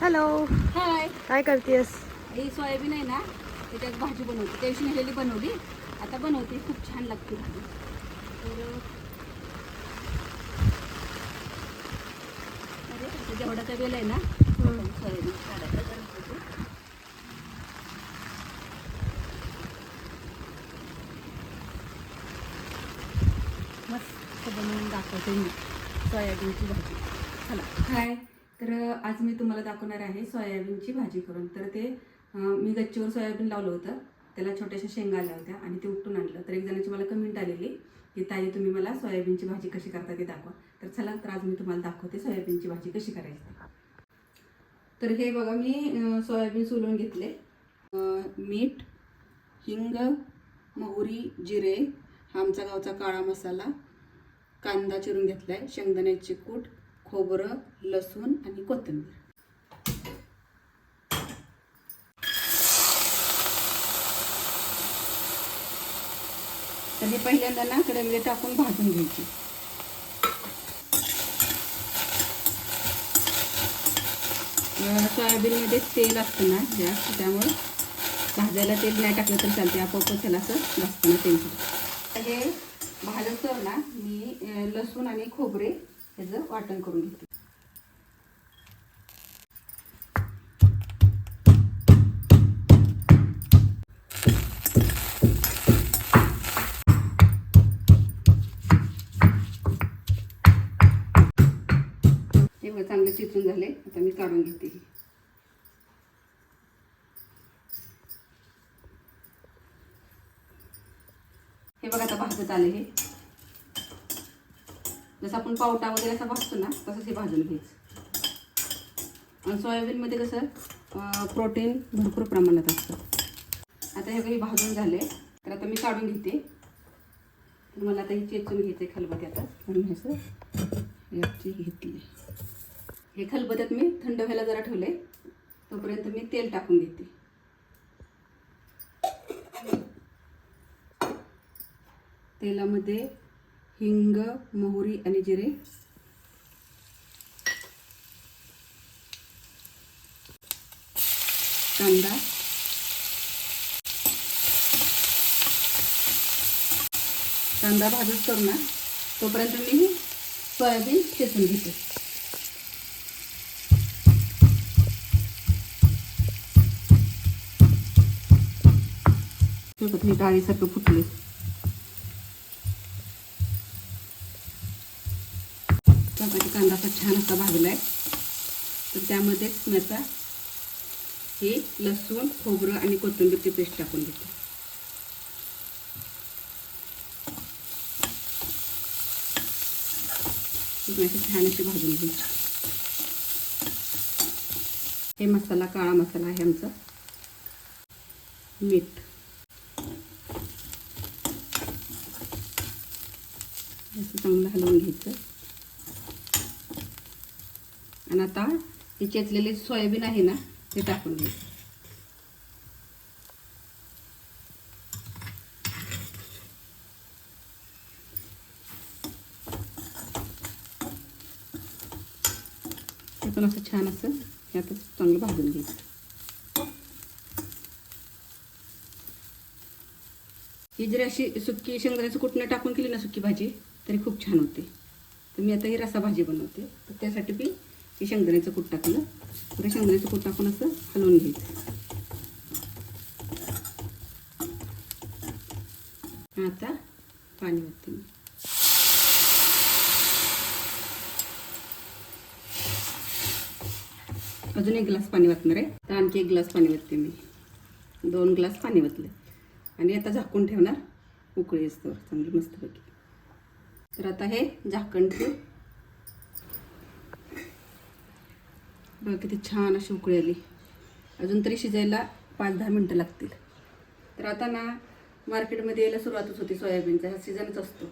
Hello hi काय करतेस? ही soybean आहे ना त्याच्यात भाजी बनवते. त्या दिवशी नेलेली बनवली. आता बनवते. खूप छान लागते भाजी. तर अरे आता जेवढा का वेळ आहे ना सोयाबीन काढायला मस्त बनवून दाखवते मी सोयाबीनची भाजी. चला. हाय तर आज मी तुम्हाला दाखवणार आहे सोयाबीनची भाजी करून. तर ते मी गच्चीवर सोयाबीन लावलं होतं. त्याला छोट्याशा शेंगा आल्या होत्या आणि ते उपटून आणलं. तर एक जणाची मला कमेंट आलेली की ताई तुम्ही मला सोयाबीनची भाजी कशी करता ते दाखवा. तर चला तर आज मी तुम्हाला दाखवते सोयाबीनची भाजी कशी करायची. तर हे बघा मी सोयाबीन सोलून घेतले. मीठ हिंग मोहरी जिरे हा आमचा गावचा काळा मसाला कांदा चिरून घेतला आहे शेंगदाण्याची कूट खोबरं लसूण आणि कोथिंबीर. तर हे पहिल्यांदा ना कढईमध्ये टाकून भाजून घ्यायची. सोयाबीनमध्ये तेल असतं ना जास्त त्यामुळे भाजायला तेल नाही टाकलं तर चालते आपोआप त्याला असं भाजताना तेल हे भाजत तर ना मी लसूण आणि खोबरे ह्याचं वाटण करून घेते. हे बघा चांगले चिचून झाले. आता मी काढून घेते हे. हे बघा आता भाजत आले हे. जसं आपण पावटा वगैरे असा भाजतो ना तसंच हे भाजून घ्यायचं. आणि सोयाबीनमध्ये कसं प्रोटीन भरपूर प्रमाणात असतं. आता हे काही भाजून झाले. तर आता मी काढून घेते. मला आता हे चेचून घ्यायचं आहे खलबत्यात. म्हणून हे याची घेतली. हे खलबत्यात मी थंड व्हायला जरा ठेवले तोपर्यंत मी तेल टाकून घेते. तेलामध्ये हिंग मोहरी आणि जिरे. कांदा. कांदा भाजत करू ना तोपर्यंत मी सोयाबीन शेसून घेते. मी डाळीसारखं फुटले. चपाती कांदा असा छान असा भाजला आहे तर त्यामध्येच मी आता हे लसूण खोबरं आणि कोथिंबीरची पेस्ट टाकून देते. छान अशी भाजून घ्यायची हे मसाला काळा मसाला आहे आमचा. मीठ. असं चांगलं हलवून घ्यायचं. आणि आता हे चेचलेले सोयाबीन आहे ना ते टाकून घे ते पण असं छान असं हे आता चांगलं भाजून घ्यायचं. ही जरी अशी सुक्की शेंगदाण्याचं कुटणं टाकून केली ना सुक्की भाजी तरी खूप छान होते. तर मी आता ही रसा भाजी बनवते. तर त्यासाठी मी हे शेंगदाण्याचं कूट टाकलं. तर शेंगदाण्याचं कूट टाकून असं हलवून घ्यायचं आता पाणी ओतते मी अजून एक ग्लास पाणी वाचणार आहे. तर आणखी एक ग्लास पाणी वाचते मी. दोन ग्लास पाणी वाटले आणि आता झाकून ठेवणार उकळी असतं चांगली मस्तपैकी. तर आता हे झाकण ठेव बघा किती छान अशी उकळी आली. अजून तरी शिजायला पाच दहा मिनटं लागतील. तर आता ना मार्केटमध्ये यायला सुरुवातच होती सोयाबीनचा. हा सीझनच असतो.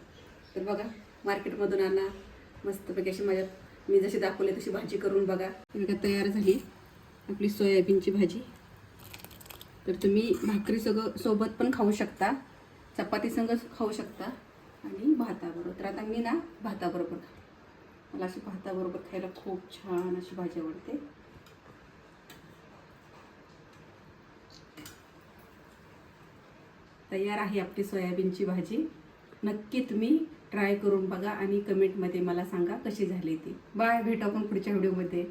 तर बघा मार्केटमधून आणा. मस्तपैकी अशी माझ्या मी जशी दाखवले तशी भाजी करून बघा. बघा तयार झाली आपली सोयाबीनची भाजी. तर तुम्ही भाकरी सगळं सोबत पण खाऊ शकता. चपाती संग खाऊ शकता. आणि भाताबरोबर. तर आता मी ना भाताबरोबर मला अशी भाताबरोबर खायला खूप छान अशी भाजी आवडते. तयार आहे आपली सोयाबीनची भाजी. नक्की तुम्ही ट्राय करून बघा आणि कमेंटमध्ये मला सांगा कशी झाली ती. बाय भेटू आपण पुढच्या व्हिडिओमध्ये